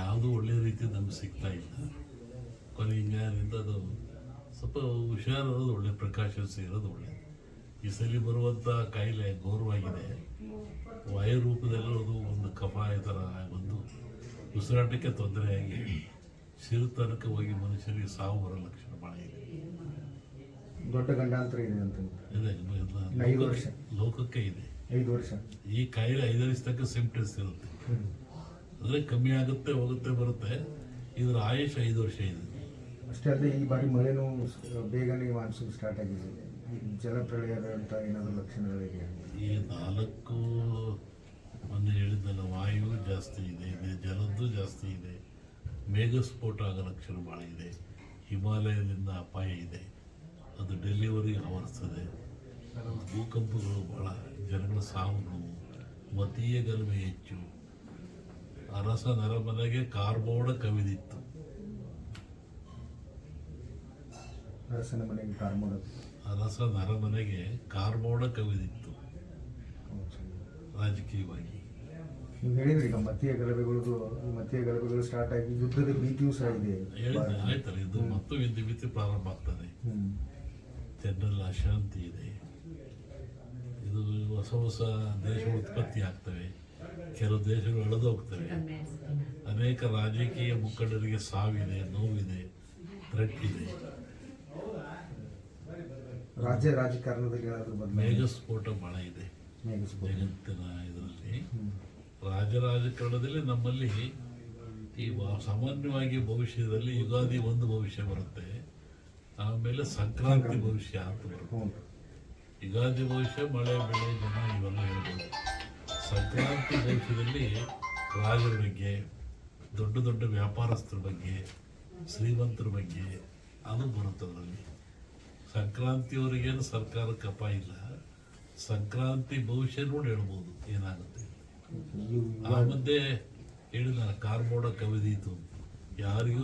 ಯಾವುದೂ ಒಳ್ಳೆಯ ರೀತಿ ನಮ್ಗೆ ಸಿಗ್ತಾ ಇಲ್ಲ. ಕೊನೆ ಹಿಂಗಾರಿಂದ ಅದು ಸ್ವಲ್ಪ ಹುಷಾರಿರೋದು ಒಳ್ಳೆ ಪ್ರಕಾಶ ಇರೋದು ಒಳ್ಳೆ ಈ ಸಲ ಬರುವಂಥ ಕಾಯಿಲೆ ಗೌರವಾಗಿದೆ ವಾಯು ರೂಪದಲ್ಲಿರೋದು ಒಂದು ಕಫ ಈ ಥರ ಒಂದು ಉಸಿರಾಟಕ್ಕೆ ತೊಂದರೆಯಾಗಿ ಸಿರುತನಕ ಹೋಗಿ ಮನುಷ್ಯರಿಗೆ ಸಾವು ಬರೋ ಲಕ್ಷಣ ಭಾಳ ಇದೆ. ದೊಡ್ಡ ಗಂಡಾಂತರ ಇದೆ ಅಂತ ಇದೆ. ಲೋಕಕ್ಕೆ ಇದೆ. ಐದು ವರ್ಷ. ಈ ಕಾಯಿಲೆ ಐದು ವರ್ಷ ತನಕ ಸಿಂಪ್ಟಮ್ಸ್ ಇರುತ್ತೆ ಅಂದರೆ ಕಮ್ಮಿ ಆಗುತ್ತೆ ಹೋಗುತ್ತೆ ಬರುತ್ತೆ. ಇದರ ಆಯುಷ್ ಐದು ವರ್ಷ ಇದೆ. ಅಷ್ಟೇ ಅಲ್ಲದೆ ಈ ಬಾರಿ ಮಳೆನೂ ಬೇಗನೆ ಮಾನ್ಸೂನ್ ಸ್ಟಾರ್ಟ್ ಆಗಿದೆ. ಜಲಪ್ರಳಯದಂಥ ಏನಾದರೂ ಲಕ್ಷಣಗಳಿದೆ ಈ ನಾಲ್ಕು ಮೊನ್ನೆ ಹೇಳಿದ್ದಲ್ಲ ವಾಯು ಜಾಸ್ತಿ ಇದೆ ಇದೆ ಜಲದ್ದು ಜಾಸ್ತಿ ಇದೆ. ಮೇಘಸ್ಫೋಟ ಆಗೋ ಲಕ್ಷಣ ಭಾಳ ಇದೆ. ಹಿಮಾಲಯದಿಂದ ಅಪಾಯ ಇದೆ. ಅದು ಡೆಲ್ಲಿವರೆಗೆ ಆವರಿಸ್ತದೆ. ಭೂಕಂಪಗಳು ಭಾಳ ಜನಗಳ ಸಾವು ನೋವು ಮತೀಯ ಗಲಭೆ ಹೆಚ್ಚು. ಅರಸ ನರಮನೆಗೆ ಕಾರ್ಬೋಡ ಕವಿದಿತ್ತು. ಅರಸನ ಮನೆಗೆ ಅರಸ ನರಮನೆಗೆ ಕಾರ್ಬೋಡ ಕವಿದಿತ್ತು. ರಾಜಕೀಯವಾಗಿ. ನೀವು ಹೇಳಿದ್ರಿ ಈಗ ಮತೀಯ ಗಲಭೆಗಳು ಮತೀಯ ಗಲಭೆಗಳು ಸ್ಟಾರ್ಟ್ ಆಗಿ ಯುದ್ಧದ ಭೀತಿಯೂ ಸಹ ಇದೆ. ಆಯ್ತಲ್ಲ ಇದು ಮತ್ತು ವಿದ್ಯುತ್ ಭೀತಿ ಪ್ರಾರಂಭ ಆಗ್ತದೆ. ಜನರಲ್ಲಿ ಅಶಾಂತಿ ಇದೆ. ಇದು ಹೊಸ ಹೊಸ ದೇಶ ಉತ್ಪತ್ತಿ ಆಗ್ತವೆ. ಕೆಲವು ದೇಶಗಳು ಎಳೆದು ಹೋಗ್ತವೆ. ಅನೇಕ ರಾಜಕೀಯ ಮುಖಂಡರಿಗೆ ಸಾವಿದೆ ನೋವಿದೆ ರಟ್ಟಿದೆ ಇದೆ ರಾಜ್ಯ ರಾಜಕಾರಣದಲ್ಲಿ ಮೇಘಸ್ಫೋಟ ಬಹಳ ಇದೆ. ಜಗತ್ತಿನ ಇದರಲ್ಲಿ. ರಾಜ್ಯ ರಾಜ ರಾಜಕಾರಣದಲ್ಲಿ ನಮ್ಮಲ್ಲಿ ಈ ಸಾಮಾನ್ಯವಾಗಿ ಭವಿಷ್ಯದಲ್ಲಿ ಯುಗಾದಿ ಒಂದು ಭವಿಷ್ಯ ಬರುತ್ತೆ. ಆಮೇಲೆ ಸಂಕ್ರಾಂತಿ ಭವಿಷ್ಯ ಅಂತ ಬರುತ್ತೆ. ಯುಗಾದಿ ಭವಿಷ್ಯ ಮಳೆ ಬೆಳೆ ಜನ ಇವೆಲ್ಲ ಹೇಳ್ಬೋದು. ಸಂಕ್ರಾಂತಿ ದೇಶದಲ್ಲಿ ರಾಜರ ಬಗ್ಗೆ ದೊಡ್ಡ ದೊಡ್ಡ ವ್ಯಾಪಾರಸ್ಥರ ಬಗ್ಗೆ ಶ್ರೀಮಂತರ ಬಗ್ಗೆ ಅದು ಬರುತ್ತೆ ಅದರಲ್ಲಿ. ಸಂಕ್ರಾಂತಿಯವರಿಗೇನು ಸರ್ಕಾರ ಅಪಾಯ ಇಲ್ಲ. ಸಂಕ್ರಾಂತಿ ಭವಿಷ್ಯ ನೋಡಿ ಹೇಳ್ಬೋದು ಏನಾಗುತ್ತೆ. ಆ ಮುಂದೆ ಹೇಳಿದ ಕಾರ್ಬೋಡ ಕವಿದೀತು ಯಾರಿಗೂ